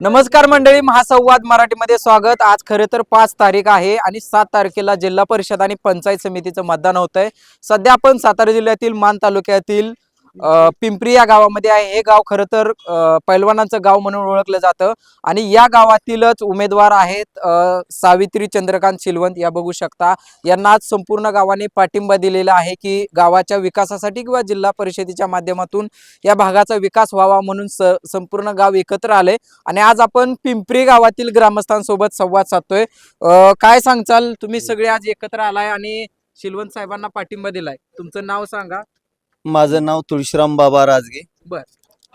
नमस्कार मंडळी महासंवाद मराठीमध्ये स्वागत. आज खरे तर पाच तारीख आहे आणि सात तारखेला जिल्हा परिषद आणि पंचायत समितीचं मतदान होत आहे सध्या आपण सातारा जिल्ह्यातील मान तालुक्यातील पिंपरी या गावामध्ये आहे. हे गाव खरं तर पैलवानांचं गाव म्हणून ओळखलं जातं. आणि या गावातीलच उमेदवार आहेत सावित्री चंद्रकांत शिलवंत. या बघू शकता यांना आज संपूर्ण गावाने पाठिंबा दिलेला आहे की गावाच्या विकासासाठी किंवा जिल्हा परिषदेच्या माध्यमातून या भागाचा विकास व्हावा म्हणून स संपूर्ण गाव एकत्र आले आणि आज आपण पिंपरी गावातील ग्रामस्थांसोबत संवाद साधतोय. काय सांगचाल? तुम्ही सगळे आज एकत्र आलाय आणि शिलवंत साहेबांना पाठिंबा दिलाय. तुमचं नाव सांगा. माझं नाव तुळशीराम बाबा राजगे.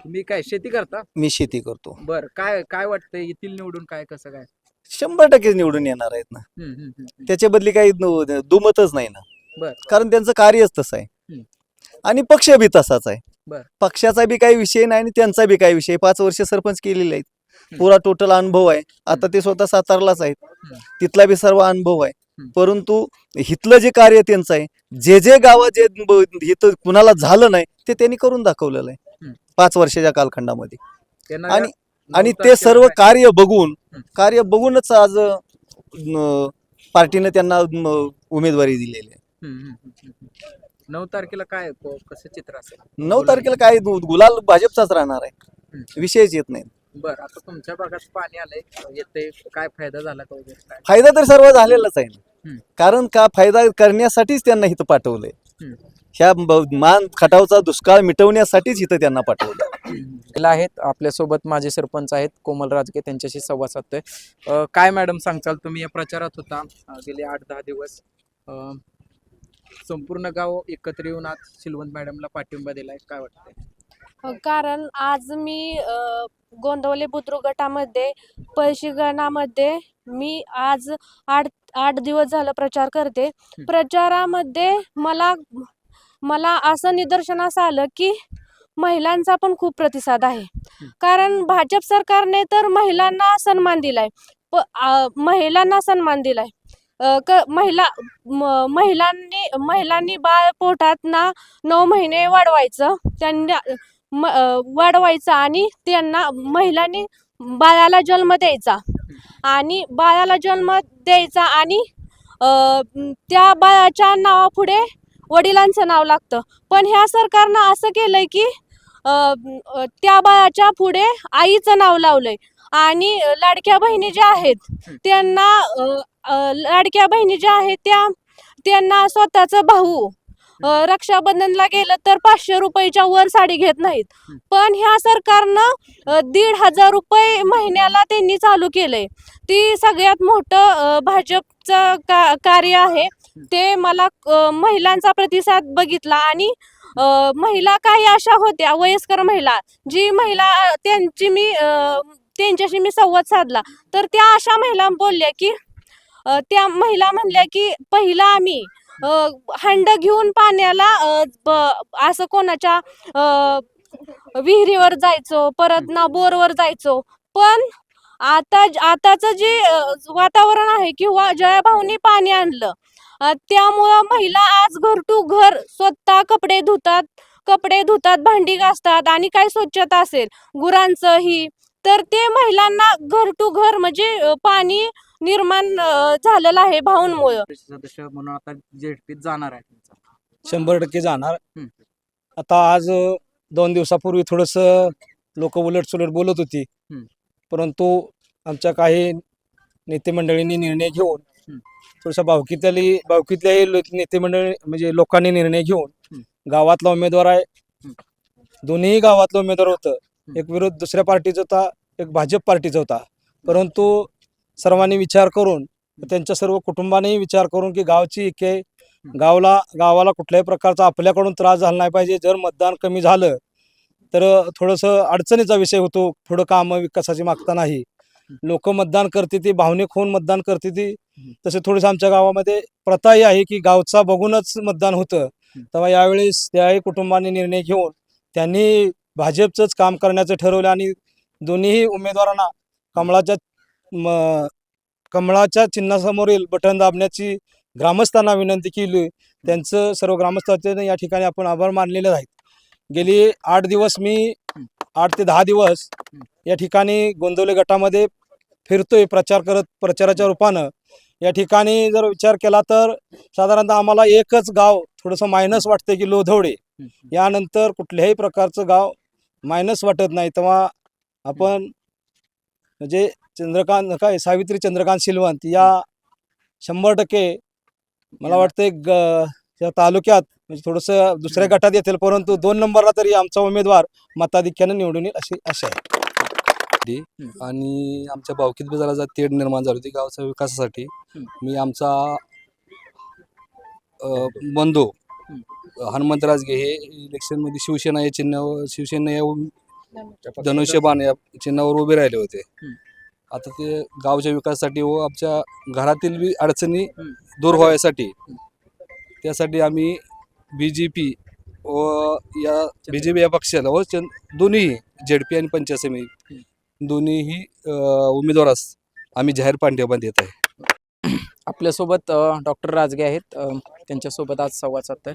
तुम्ही काय शेती करता? मी शेती करतो. बर. काय काय वाटतंय येथील निवडून? काय कसं काय? शंभर टक्के निवडून येणार आहेत ना. हम्म, हम्म, हम्म, हम्म. त्याच्या बदली काही दुमतच नाही ना. बर. कारण त्यांचं कार्यच तसं आहे. हम्म. आणि पक्ष बी तसाच आहे. बर. पक्षाचा बी काही विषय नाही आणि त्यांचा बी काही विषय. पाच वर्ष सरपंच केलेले आहेत. हम्म. पुरा टोटल अनुभव आहे. आता ते स्वतः सातारलाच आहेत. हम्म. तिथला बी सर्व अनुभव आहे. हम्म. परंतु हिथलं जे कार्य त्यांचं आहे जे जे गावात जे ब- हिथं कुणाला झालं नाही ते त्यांनी करून दाखवलेलं आहे हम्म. पाच वर्षाच्या कालखंडामध्ये आणि आणि ते सर्व कार्य बघून हं. कार्य बघूनच आज अं, पार्टीने त्यांना उमेदवारी दिलेली आहे हम्म, हम्म, हम्म, हम्म. नऊ तारखेला काय क- कसं चित्र असेल नऊ तारखेला काय गुलाल भाजपचाच राहणार आहे. विषयच येत नाही बर आता तुमच्या भागात पाणी आलंय येते काय फायदा झाला का वगैरे काय फायदा तर सर्व झालेलाच आहे. ना कारण का फायदा करण्यासाठीच त्यांना इथं पाठवलंय. ह्या मान खटावचा दुष्काळ मिटवण्यासाठीच इथं त्यांना पाठवलं आहेत आपल्यासोबत माझे सरपंच आहेत कोमल राजके त्यांच्याशी संवाद साधतोय. काय मॅडम सांगचाल तुम्ही या प्रचारात होता गेले आठ दहा दिवस. अ, संपूर्ण गाव एकत्र येऊन आज शिलवंत मॅडमला पाठिंबा दिलाय काय वाटतंय? कारण आज मी अ, गोंदवले बुद्रुक गटामध्ये पैशी गणामध्ये मी आज आठ आठ दिवस झालं प्रचार करते. प्रचारामध्ये मला मला असं निदर्शनास आलं की महिलांचा पण खूप प्रतिसाद आहे. कारण भाजप सरकारने तर महिलांना सन्मान दिलाय. महिलांना सन्मान दिलाय. महिला म- महिलांनी महिलांनी बाळ पोटात ना नऊ महिने वाढवायचं. त्यांना वाढवायचं आणि त्यांना महिलांनी बाळाला जन्म द्यायचा. आणि बाळाला जन्म द्यायचा आणि त्या बाळाच्या नावापुढे वडिलांचं नाव लागतं. पण ह्या सरकारनं असं केलंय की त्या बाळाच्या पुढे आईचं नाव लावलंय. आणि लाडक्या बहिणी ज्या आहेत त्यांना लाडक्या बहिणी ज्या आहेत त्या त्यांना स्वतःचं भाऊ रक्षाबंधनला गेलं तर पाचशे रुपयाच्या वर साडी घेत नाहीत. पण ह्या सरकारनं दीड हजार रुपये महिन्याला त्यांनी चालू केलंय. ती सगळ्यात मोठं भाजपचं का कार्य आहे. ते मला महिलांचा प्रतिसाद बघितला आणि महिला काही अशा होत्या वयस्कर महिला जी महिला त्यांची मी त्यांच्याशी मी संवाद साधला. तर त्या अशा महिला बोलल्या की त्या महिला म्हणल्या की पहिला आम्ही हंड घेऊन पाण्याला असं कोणाच्या विहिरीवर जायचो परत ना बोरवर जायचो. पण आता आताचं जे वातावरण आहे किंवा जयाभाऊनी पाणी आणलं त्यामुळं महिला आज घर टू घर स्वतः कपडे धुतात कपडे धुतात भांडी घासतात आणि काय स्वच्छता असेल गुरांचं ही तर ते महिलांना घर टू घर म्हणजे पाणी निर्माण झालेलं आहे भाऊंमुळं सदस्य म्हणून आता जेडपीत जाणार आहे तुमचा शंभर टक्के जाणार हम्म. आता आज अ, दोन दिवसापूर्वी थोडस लोक उलट सुलट बोलत होती हम्म. परंतु आमच्या काही नेते मंडळींनी निर्णय घेऊन हम्म. थोडसा भावकीतली भावकीतल्याही लो- नेते मंडळी म्हणजे लोकांनी निर्णय घेऊन हम्म. गावातला उमेदवार आहे हम्म. दोन्ही गावातलं उमेदवार होतं एक विरोध दुसऱ्या पार्टीचा होता एक भाजप पार्टीचा होता परंतु सर्वांनी विचार करून त्यांच्या सर्व कुटुंबानेही विचार करून की गावची एक आहे. गावला गावाला कुठल्याही प्रकारचा आपल्याकडून त्रास झाला नाही पाहिजे. जर मतदान कमी झालं तर थोडंसं अडचणीचा विषय होतो. थोडं कामं विकासाची मागता नाही. लोक मतदान करते ती भावनिक होऊन मतदान करते ती. तसे थोडंसं आमच्या गावामध्ये प्रथाही आहे की गावचा बघूनच मतदान होतं. तेव्हा यावेळेस त्याही कुटुंबाने निर्णय घेऊन त्यांनी भाजपचंच काम करण्याचं ठरवलं आणि दोन्हीही उमेदवारांना कमळाच्या म कमळाच्या चिन्हासमोरील बटन दाबण्याची ग्रामस्थांना विनंती केली. त्यांचं सर्व ग्रामस्थांचे या ठिकाणी आपण आभार मानलेले आहेत. गेली आठ दिवस मी आठ ते दहा दिवस या ठिकाणी गोंदवले गटामध्ये फिरतोय प्रचार करत प्रचाराच्या रूपानं. या ठिकाणी जर विचार केला तर साधारणतः आम्हाला एकच गाव थोडंसं मायनस वाटते की लोधवडे. यानंतर कुठल्याही प्रकारचं गाव मायनस वाटत नाही. तेव्हा आपण म्हणजे चंद्रकांत काय सावित्री चंद्रकांत शिलवंत या शंभर टक्के मला वाटतं ग या तालुक्यात म्हणजे थोडंसं दुसऱ्या गटात येतील परंतु दोन नंबरला तरी आमचा उमेदवार मताधिक्यानं निवडून येईल अशी आशा आहे. आणि आमच्या भावकीत बी जरा तेढ निर्माण झाली होती गावच्या विकासासाठी. मी आमचा बंधू हनुमंतराजगे हे इलेक्शनमध्ये शिवसेना या चिन्हावर शिवसेना या धनुष्यबाण या चिन्हावर उभे राहिले होते. आता ते गावच्या विकासासाठी व आमच्या घरातील बी अडचणी दूर व्हायसाठी त्यासाठी आम्ही बी जे पी व या बी जे पी या पक्षाला व चं- दोन्ही जेड पी आणि पंचायत समिती दोन्हीही उमेदवारास आम्ही जाहीर पाठिंबा देत आहे. आपल्यासोबत डॉक्टर राजगे आहेत. त्यांच्यासोबत आज संवाद साधतोय.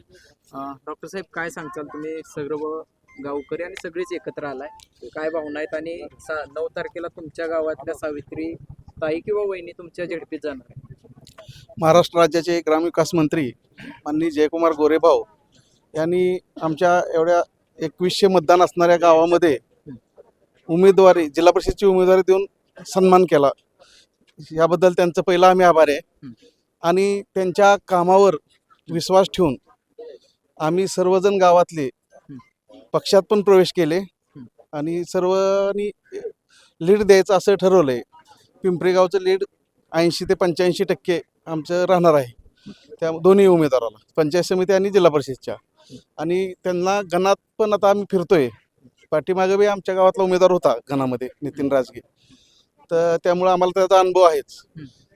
डॉक्टर साहेब काय सांगताल तुम्ही? सर्व गावकरी आणि सगळेच एकत्र आलाय. काय भावना आहेत आणि सा- नऊ तारखेला तुमच्या गावातल्या सावित्री ताई किंवा वहिनी तुमच्या झेडपीत जाणार आहे महाराष्ट्र राज्याचे ग्रामविकास मंत्री माननीय जयकुमार गोरेभाऊ यांनी आमच्या एवढ्या एकवीसशे मतदान असणाऱ्या गावामध्ये उमेदवारी जिल्हा परिषदची उमेदवारी देऊन सन्मान केला. याबद्दल त्यांचं पहिलं आम्ही आभार आहे. आणि त्यांच्या कामावर विश्वास ठेवून आम्ही सर्वजण गावातले पक्षात पण प्रवेश केले आणि सर्वांनी लीड द्यायचं असं ठरवलंय. पिंपरी गावचं लीड ऐंशी ते पंच्याऐंशी टक्के आमचं राहणार आहे. त्या दोन्ही उमेदवाराला पंचायत समिती आणि जिल्हा परिषदच्या. आणि त्यांना गणात पण आता आम्ही फिरतोय. पाठीमागे बी आमच्या गावातला उमेदवार होता गणामध्ये नितीन राजगे. तर त्यामुळे आम्हाला त्याचा अनुभव आहेच.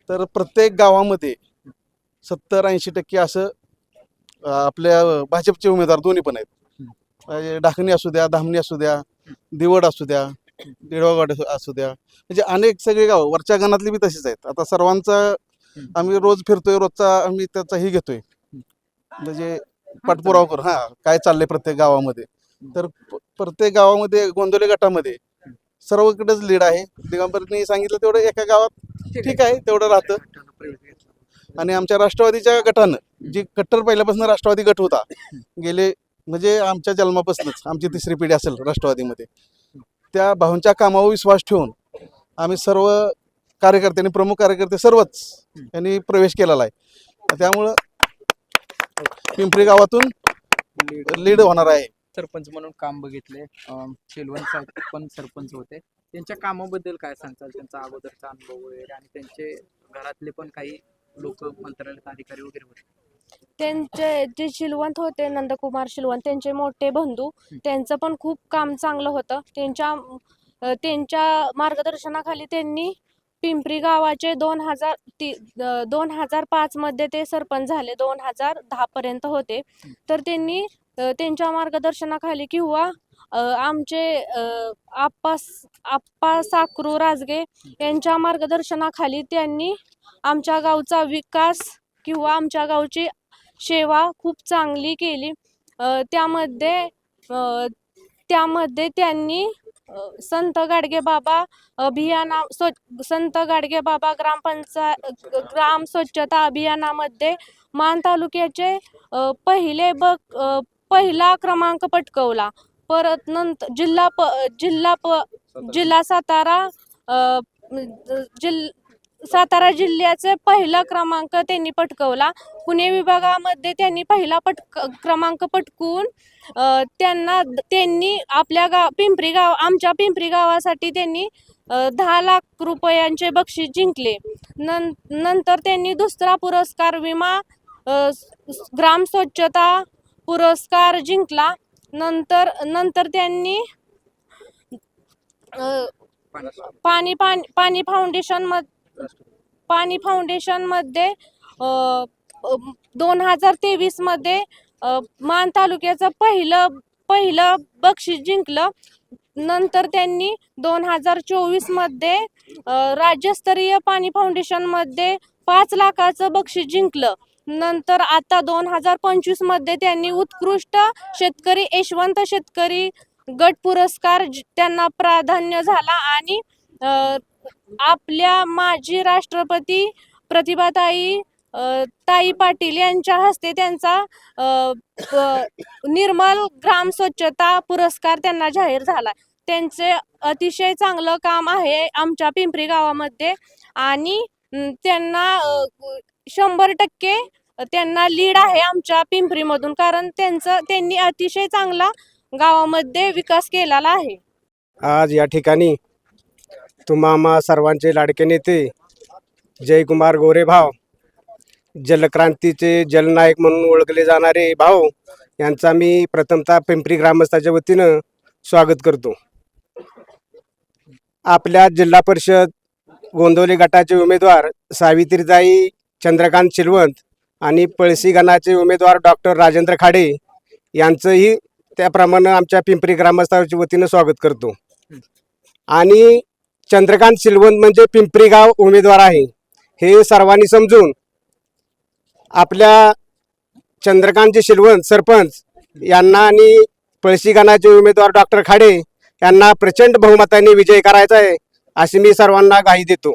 तर प्रत्येक गावामध्ये सत्तर ऐंशी टक्के असं आपल्या भाजपचे उमेदवार दोन्ही पण आहेत. म्हणजे ढाकणी असू द्या धामणी असू द्या दिवड असू द्या दिडवागड असू द्या. म्हणजे अनेक सगळे गाव वरच्या गणातली बी तशीच आहेत. आता सर्वांचा आम्ही रोज फिरतोय रोजचा आम्ही त्याचा ही घेतोय. म्हणजे पाठपुरावा करू हा काय चाललंय प्रत्येक गावामध्ये. तर प्रत्येक गावामध्ये गोंदवले गटामध्ये सर्वकडेच लीड आहे. दिगंबरनी सांगितलं तेवढं एका गावात ठीक आहे तेवढं राहतं. आणि आमच्या राष्ट्रवादीच्या गटानं जी कट्टर पहिल्यापासून राष्ट्रवादी गट होता गेले म्हणजे आमच्या जन्मापासूनच आमची तिसरी पिढी असेल राष्ट्रवादीमध्ये. त्या भाऊंच्या कामावर विश्वास ठेवून आम्ही सर्व कार्यकर्त्यांनी प्रमुख कार्यकर्ते सर्वच यांनी प्रवेश केलेला आहे. त्यामुळं पिंपरी गावातून लीड होणार आहे. सरपंच म्हणून काम बघितले. शेलवंत साहेब पण सरपंच होते. त्यांच्या कामाबद्दल काय सांगताल? त्यांचा अगोदरचा अनुभव वगैरे आणि त्यांचे घरातले पण काही लोक मंत्रालयात अधिकारी वगैरे होते. त्यांचे जे शिलवंत होते नंदकुमार शिलवंत त्यांचे मोठे बंधू त्यांचं पण खूप काम चांगलं होतं. त्यांच्या त्यांच्या मार्गदर्शनाखाली त्यांनी पिंपरी गावाचे दोन हजार ती दोन हजार पाचमध्ये ते सरपंच झाले दोन हजार दहापर्यंत होते. तर त्यांनी त्यांच्या मार्गदर्शनाखाली किंवा आमचे आप्पा आप्पा साकरू राजगे यांच्या मार्गदर्शनाखाली त्यांनी आमच्या गावचा विकास किंवा आमच्या गावची सेवा खूप चांगली केली. त्यामध्ये त्यामध्ये त्यांनी संत गाडगे बाबा अभियाना स्व संत गाडगे बाबा ग्रामपंचाय ग्राम स्वच्छता अभियानामध्ये मान तालुक्याचे पहिले ब पहिला क्रमांक पटकवला. परत नंतर जिल्हा प जिल्हा प जिल्हा सातारा जिल्हा सातारा जिल्ह्याचे पहिला क्रमांक त्यांनी पटकवला. पुणे विभागामध्ये त्यांनी पहिला पटक क्रमांक पटकून त्यांना त्यांनी आपल्या गाव पिंपरी गाव आमच्या पिंपरी गावासाठी त्यांनी दहा लाख रुपयांचे बक्षीस जिंकले. नं नंतर त्यांनी दुसरा पुरस्कार विमा ग्राम स्वच्छता पुरस्कार जिंकला. नंतर नंतर त्यांनी पाणी पाणी पाणी फाउंडेशन मध पाणी फाउंडेशनमध्ये दोन हजार तेवीसमध्ये मान तालुक्याचं पहिलं पहिलं बक्षीस जिंकलं. नंतर त्यांनी दोन हजार चोवीसमध्ये राज्यस्तरीय पाणी फाउंडेशनमध्ये पाच लाखाचं बक्षीस जिंकलं. नंतर आता दोन हजार पंचवीसमध्ये त्यांनी उत्कृष्ट शेतकरी यशवंत शेतकरी गट पुरस्कार ज- त्यांना प्राधान्य झाला आणि आपल्या माजी राष्ट्रपती प्रतिभाताई ताई पाटील यांच्या हस्ते त्यांचा निर्मल ग्राम स्वच्छता पुरस्कार त्यांना जाहीर झाला. त्यांचे अतिशय चांगलं काम आहे आमच्या पिंपरी गावामध्ये आणि त्यांना शंभर टक्के त्यांना लीड आहे आमच्या पिंपरीमधून कारण त्यांचं त्यांनी अतिशय चांगला गावामध्ये विकास केलेला आहे. आज या ठिकाणी तुम्हा सर्वांचे लाडके नेते जयकुमार गोरे भाव जलक्रांतीचे जलनायक म्हणून ओळखले जाणारे भाऊ यांचा मी प्रथमतः पिंपरी ग्रामस्थाच्या वतीनं स्वागत करतो. आपल्या जिल्हा परिषद गोंदवली गटाचे उमेदवार सावित्रीताई चंद्रकांत शिलवंत आणि पळसी गणाचे उमेदवार डॉक्टर राजेंद्र खाडे यांचंही त्याप्रमाणे आमच्या पिंपरी ग्रामस्थाच्या वतीनं स्वागत करतो. आणि चंद्रकांत शिलवंत म्हणजे पिंपरी गाव उमेदवार आहे. हे सर्वांनी समजून आपल्या चंद्रकांतजी शिलवंत सरपंच यांना आणि पळशी गणाचे उमेदवार डॉक्टर खाडे यांना प्रचंड बहुमताने विजय करायचा आहे अशी मी सर्वांना घाई देतो.